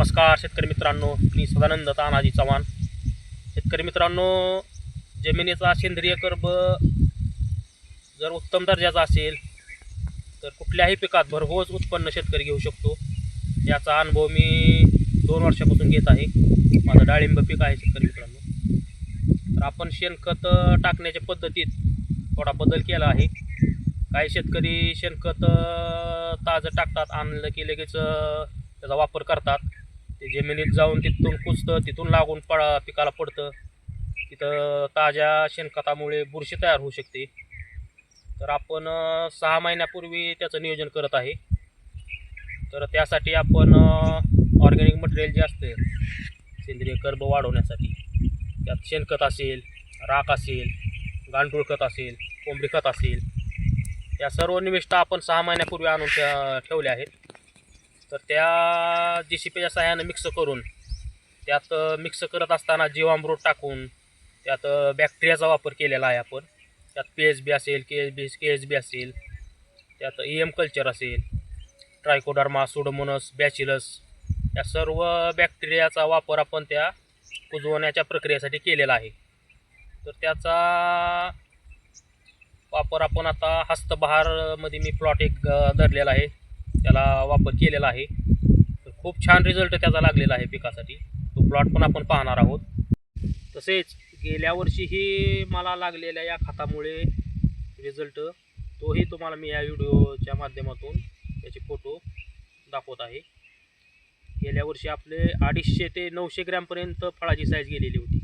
नमस्कार शेतकरी मित्रांनो मी सदानंद तानाजी चव्हाण. शेतकरी मित्रांनो जमिनीचा सेंद्रिय कर्ब जर उत्तम दर्जाचा असेल तर कुठल्याही पिकात भरघोस उत्पन्न शेतकरी घेऊ शकतो. याचा अनुभव मी दोन वर्षापासून घेत आहे. माझं डाळिंब पीक आहे शेतकरी मित्रांनो. तर आपण शेणखत टाकण्याच्या पद्धतीत थोडा बदल केला आहे. काही शेतकरी शेणखत ताजं टाकतात आणलं की लगेच त्याचा वापर करतात. जमिनीत जाऊन तिथून कुजतं तिथून लागून पड पिकाला पडतं. तिथं ताज्या शेणखतामुळे बुरशी तयार होऊ शकते. तर आपण सहा महिन्यापूर्वी त्याचं नियोजन करत आहे. तर त्यासाठी आपण ऑर्गॅनिक मटेरियल जे असते सेंद्रिय कर्ब वाढवण्यासाठी त्यात शेणखत असेल राख असेल गांडूळ खत असेल कोंबडी खत असेल या सर्व निविष्ठा आपण सहा महिन्यापूर्वी आणून ठे- ठेवल्या आहेत. तर त्या जे सी पीच्या सहाय्यानं मिक्स करून त्यात मिक्स करत असताना जीवामृत टाकून त्यात बॅक्टेरियाचा वापर केलेला आहे आपण. त्यात पी एच बी असेल के एच बी के एच बी असेल त्यात ई एम कल्चर असेल ट्रायकोडर्मा सुडोमोनस बॅचिलस या सर्व बॅक्टेरियाचा वापर आपण त्या कुजवण्याच्या प्रक्रियेसाठी केलेला आहे. तर त्याचा वापर आपण आता हस्तबहारमध्ये मी प्लॉट एक धरलेला आहे. त्याला वापर केलेला आहे. तर खूप छान रिझल्ट त्याचा लागलेला आहे पिकासाठी. तो प्लॉट पण आपण पाहणार आहोत. तसेच गेल्या वर्षीही मला लागलेल्या या खतामुळे रिझल्ट तोही तुम्हाला मी या व्हिडिओच्या माध्यमातून त्याचे फोटो दाखवत आहे. गेल्या वर्षी आपले अडीचशे ते नऊशे ग्रॅमपर्यंत फळाची साईज गेलेली होती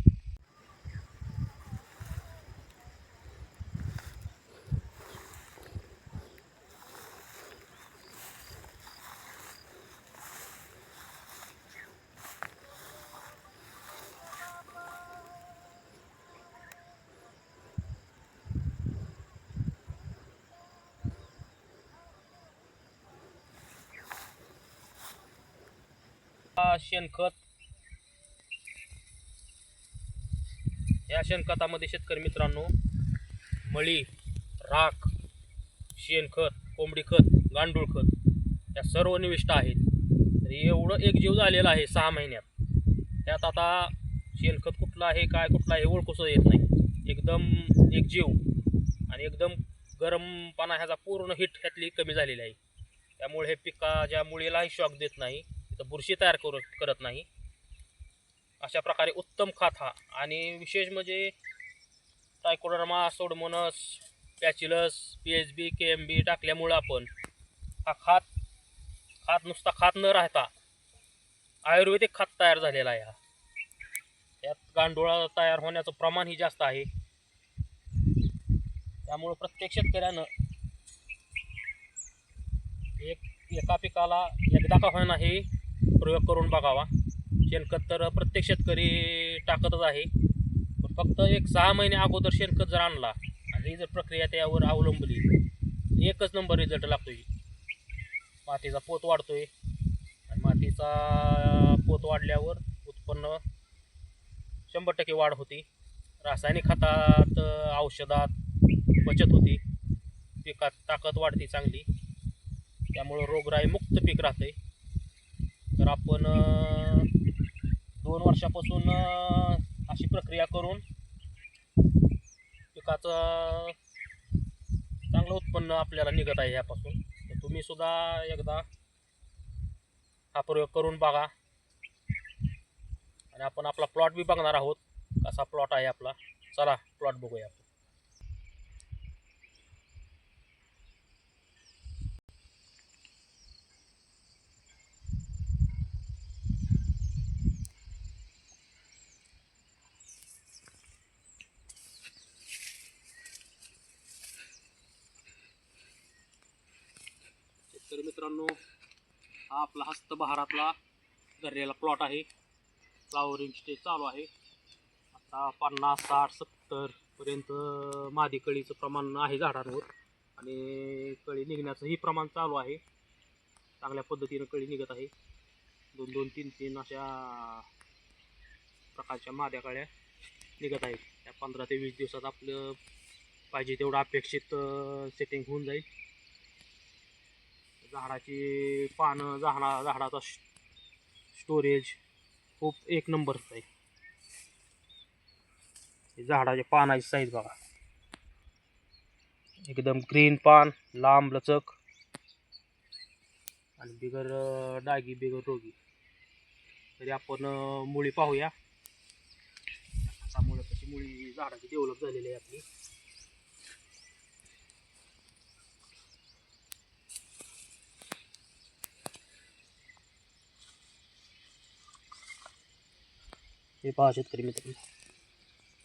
हा शेणखत. या शेणखतामध्ये शेतकरी मित्रांनो मळी राख शेणखत कोंबडी खत गांडूळ खत या सर्व निविष्ट आहेत. तर एवढं एक जीव झालेला आहे सहा महिन्यात. त्यात आता शेणखत कुठलं आहे काय कुठलं आहे ओळखूसं येत नाही. एकदम एक जीव आणि एकदम गरमपणा ह्याचा पूर्ण हिट ह्यातली कमी झालेली आहे. त्यामुळे हे पिकाच्या मुळीलाही शॉक देत नाही. तर बुरशी तयार करू करत नाही. अशा प्रकारे उत्तम खात हा. आणि विशेष म्हणजे trichoderma pseudomonas पॅचिलस P H B K M B टाकल्यामुळं आपण हा खात खात नुसता खात न राहता आयुर्वेदिक खात तयार झालेला आहे हा. यात गांडोळा तयार होण्याचं प्रमाणही जास्त आहे. त्यामुळं प्रत्येक शेतकऱ्यानं एक एका पिकाला एकदा का होईना हे प्रयोग करून बघावा. शेणखत तर प्रत्येक शेतकरी टाकतच आहे. पण फक्त एक सहा महिने अगोदर शेणखत जर आणला आणि ही जर प्रक्रिया त्यावर अवलंबली एकच नंबर रिझल्ट लागतोय. मातीचा पोत वाढतोय. आणि मातीचा पोत वाढल्यावर उत्पन्न शंभर टक्के वाढ होती. रासायनिक खतात औषधात बचत होती. पिकात ताकद वाढते चांगली. त्यामुळं रोगराई मुक्त पीक राहते तर आपण दोन वर्षापासून अशी प्रक्रिया करून पिकाचं चांगलं उत्पन्न आपल्याला निघत आहे यापासून. तर तुम्ही सुद्धा एकदा हा प्रयोग करून बघा. आणि आपण आपला प्लॉट बी बघणार आहोत कसा प्लॉट आहे आपला. चला प्लॉट बघूया आपण. तर मित्रांनो हा आपला हस्तबहारातला धरलेला प्लॉट आहे. फ्लावरिंग स्टेज चालू आहे. आता पन्नास साठ सत्तरपर्यंत मादी कळीचं प्रमाण आहे झाडांवर. आणि कळी निघण्याचंही प्रमाण चालू आहे. चांगल्या पद्धतीनं कळी निघत आहे. दोन दोन तीन तीन अशा प्रकारच्या माद्या कळ्या निघत आहेत. त्या पंधरा ते वीस दिवसात आपलं पाहिजे तेवढं अपेक्षित सेटिंग होऊन जाईल. झाडाची पानं झाडा झाडाचा स्टोरेज खूप एक नंबरच आहे. हे झाडाच्या पानाची साईज बघा. एकदम ग्रीन पान लांब लचक. आणि बिगर डागी बिगर रोगी. तरी आपण मुळी पाहूया. त्यामुळे कशी मुळी झाडाची डेव्हलप झालेली आहे आपली. हे पहा शेतकरी मित्र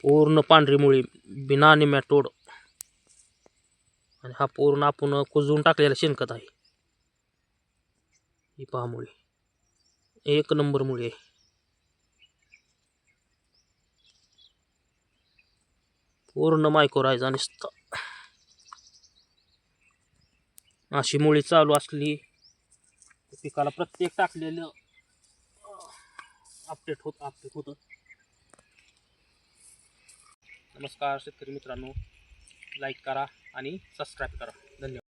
पूर्ण पांढरी मुळी बिना निमॅटोड आणि हा पूर्ण आपण कुजवून टाकलेला शेणखत आहे. ही पहा मुळी. एक नंबर मुळी आहे. पूर्ण मायक्रोरायझा नुसतं अशी मुळी चालू असली पिकाला प्रत्येक टाकलेलं अपडेट होत अपडेट होतं. नमस्कार शेतकरी मित्रांनो. लाईक करा आणि सबस्क्राईब करा. धन्यवाद.